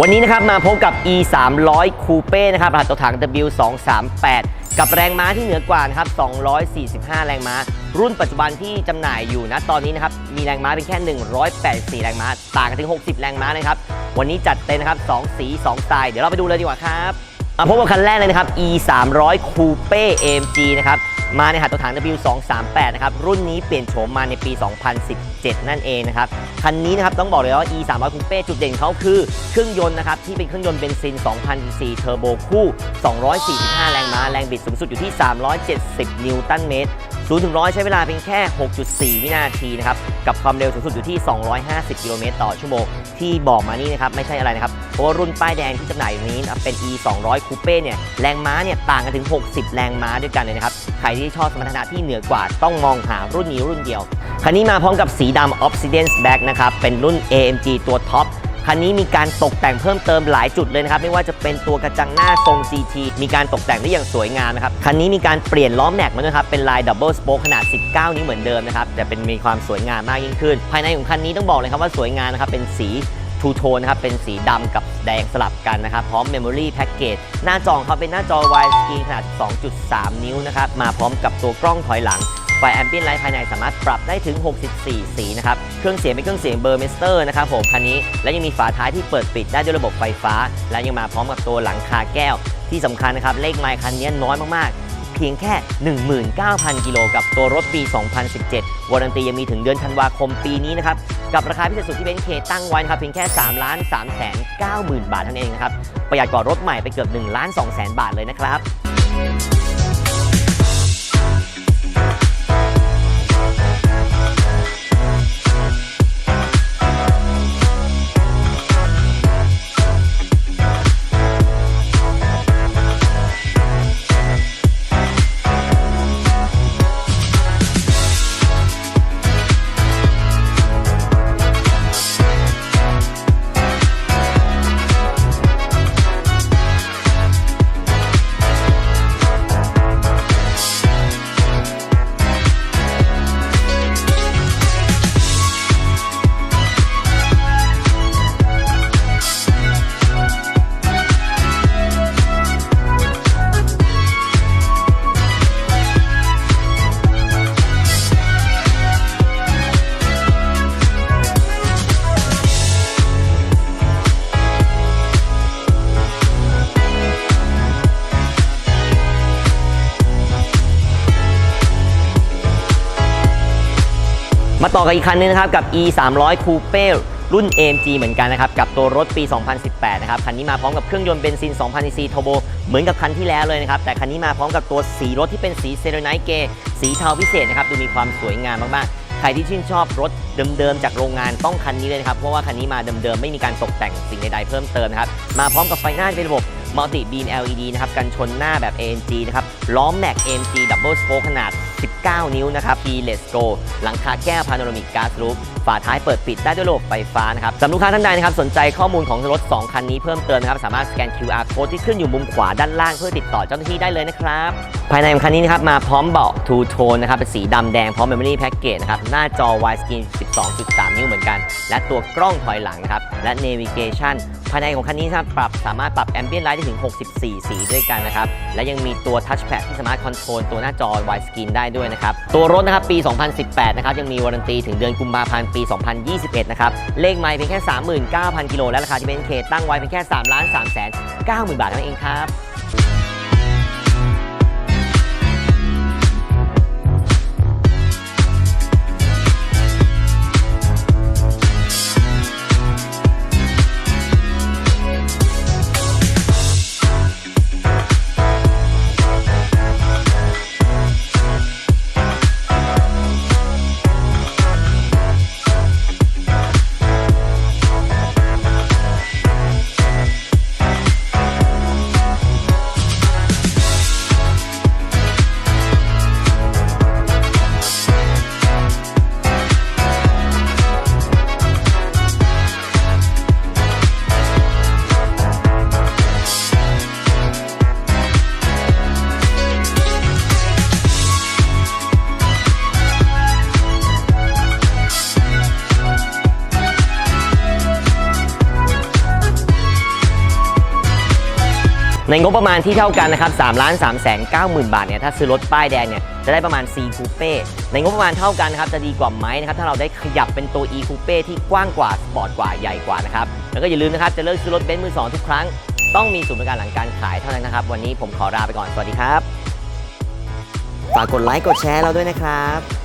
วันนี้นะครับมาพบกับ e 3 0 0 Coupe นะครับรหัสตัวถัง W 2 3 8กับแรงม้าที่เหนือกว่านะครับ 245 แรงม้า รุ่นปัจจุบันที่จำหน่ายอยู่นะตอนนี้นะครับ มีแรงม้าเป็นแค่ 184 แรงม้า ต่างกันถึง 60 แรงม้านะครับ วันนี้จัดเต็มนะครับ 2 สี 2 สไตล์ เดี๋ยวเราไปดูเลยดีกว่าครับมาพบกับคันแรกเลยนะครับ e 3 0 0 Coupe AMG นะครับ มาในหัตถฐาน W238 นะครับ รุ่นนี้เปลี่ยนโฉมมาในปี 2017 นั่นเองนะครับ คันนี้นะครับ ต้องบอกเลยว่า E 3 0 0 Coupe จุดเด่นเขาคือเครื่องยนต์นะครับ ที่เป็นเครื่องยนต์เบนซิน 2,000 cc เทอร์โบคู่ 245 แรงม้า แรงบิดสูงสุดอยู่ที่ 370 นิวตันเมตร0ถึง100 ใช้เวลาเพียงแค่ 6.4 วินาทีนะครับ กับความเร็วสูงสุดอยู่ที่ 250 กิโลเมตรต่อชั่วโมง ที่บอกมานี่นะครับ ไม่ใช่อะไรนะครับ เพราะว่ารุ่นป้ายแดงที่จำหน่ายอยู่นี้เป็น e 2 0 0 Coupe เนี่ย แรงม้าเนี่ย ต่างกันถึง 60 แรงม้าด้วยกันเลยนะครับ ครที่ชอบสมรรถนะที่เหนือกว่า ต้องมองหารุ่นนี้รุ่นเดียว คันนี้มาพร้อมกับสีดำ Obsidian Black นะครับ เป็นรุ่น AMG ตัวท็อปคันนี้มีการตกแต่งเพิ่มเติมหลายจุดเลยนะครับ ไม่ว่าจะเป็นตัวกระจังหน้าทรง GT มีการตกแต่งได้อย่างสวยงามนะครับ คันนี้มีการเปลี่ยนล้อแม็กมาด้วยครับ เป็นลายดับเบิลสโป๊กขนาด 19 นิ้วเหมือนเดิมนะครับ แต่เป็นมีความสวยงามมากยิ่งขึ้น ภายในของคันนี้ต้องบอกเลยครับว่าสวยงามนะครับ เป็นสี ทูโทนนะครับ เป็นสีดำกับแดงสลับกันนะครับ พร้อม Memory Package หน้าจอเขาเป็นหน้าจอ widescreen ขนาด 2.3 นิ้วนะครับ มาพร้อมกับตัวกล้องถอยหลัง ไฟแอมเบียนไลท์ภายในสามารถปรับได้ถึง 64 สีนะครับ เครื่องเสียงเป็นเครื่องเสียงเบอร์เมสเตอร์นะครับผมคันนี้ และยังมีฝาท้ายที่เปิดปิดได้ด้วยระบบไฟฟ้า และยังมาพร้อมกับตัวหลังคาแก้ว ที่สำคัญนะครับ เลขไมล์คันนี้น้อยมากๆ เพียงแค่ 19,000 กิโลกับตัวรถปี 2017 วารันตียังมีถึงเดือนธันวาคมปีนี้นะครับ กับราคาพิเศษสุดที่เบนซ์เคตั้งไว้นะครับเพียงแค่3ล้าน3แสน9หมื่นบาทเท่านั้นเองนะครับ ประหยัดกว่ารถใหม่ไปเกือบ1ล้าน2แสนบาทเลยนะครับ ต่อกันอีกคันนึงนะครับกับ e 3 0 0 Coupe รุ่น AMG เหมือนกันนะครับ กับตัวรถปี 2018 นะครับ คันนี้มาพร้อมกับเครื่องยนต์เบนซิน 2,000 cc Turbo เหมือนกับคันที่แล้วเลยนะครับ แต่คันนี้มาพร้อมกับตัวสีรถที่เป็นสีเซเลไนเกสีเทาพิเศษนะครับ ดูมีความสวยงามมาก ๆใครที่ชื่นชอบรถเดิมๆจากโรงงานต้องคันนี้เลยนะครับ เพราะว่าคันนี้มาเดิมๆ ไม่มีการตกแต่งสิ่งใดๆเพิ่มเติมนะครับ มาพร้อมกับไฟหน้าเป็นระบบ Multi Beam LED นะครับ กันชนหน้าแบบ AMG นะครับ ล้อมแม็ก AMG Double Spoke ขนาด 19 นิ้วนะครับ P Let's Go หลังคาแก้วพาโนรามิกก๊าซรูฟฝาท้ายเปิดปิดได้ด้วยระบบไฟฟ้านะครับสำหรับลูกค้าท่านใดนะครับสนใจข้อมูลของรถ 2 คันนี้เพิ่มเติมนะครับ สามารถสแกน QR code ที่ขึ้นอยู่มุมขวาด้านล่างเพื่อติดต่อเจ้าหน้าที่ได้เลยนะครับ ภายในของคันนี้นะครับมาพร้อมเบาะ Two Tone นะครับเป็นสีดำแดงพร้อม Memory Package นะครับหน้าจอ Widescreen 12.3 นิ้วเหมือนกัน และตัวกล้องถอยหลังครับและ Navigation ภายในของคันนี้นะครับปรับสามารถปรับแอมเบียนไลท์ได้ถึง 64 สีด้วยกันนะครับ และยังมีตัวทัชแพดที่สามารถคอนโทรลตัวหน้าจอไวสกรีนได้ด้วยนะครับ ตัวรถนะครับปี 2018 นะครับ ยังมีวารันตีถึงเดือนกุมภาพันธ์ปี 2021 นะครับ เลขไม่เพียงแค่ 39,000 กิโลและราคาที่เป็นเคตั้งไว้เพียงแค่3ล้าน3แสน90,000 บาทเท่านั้นเองครับ ในงบประมาณที่เท่ากันนะครับ3ล้าน3แสน9หมื่นบาทเนี่ยถ้าซื้อรถป้ายแดงเนี่ยจะได้ประมาณ C Coupe ในงบประมาณเท่ากันนะครับจะดีกว่าไหมนะครับถ้าเราได้ขยับเป็นตัว E Coupe ที่กว้างกว่าสปอร์ตกว่าใหญ่กว่านะครับแล้วก็อย่าลืมนะครับจะเลิกซื้อรถเบนซ์มือสองทุกครั้งต้องมีศูนย์บริการหลังการขายเท่านั้นนะครับ วันนี้ผมขอลาไปก่อนสวัสดีครับฝากกดไลค์กดแชร์เราด้วยนะครับ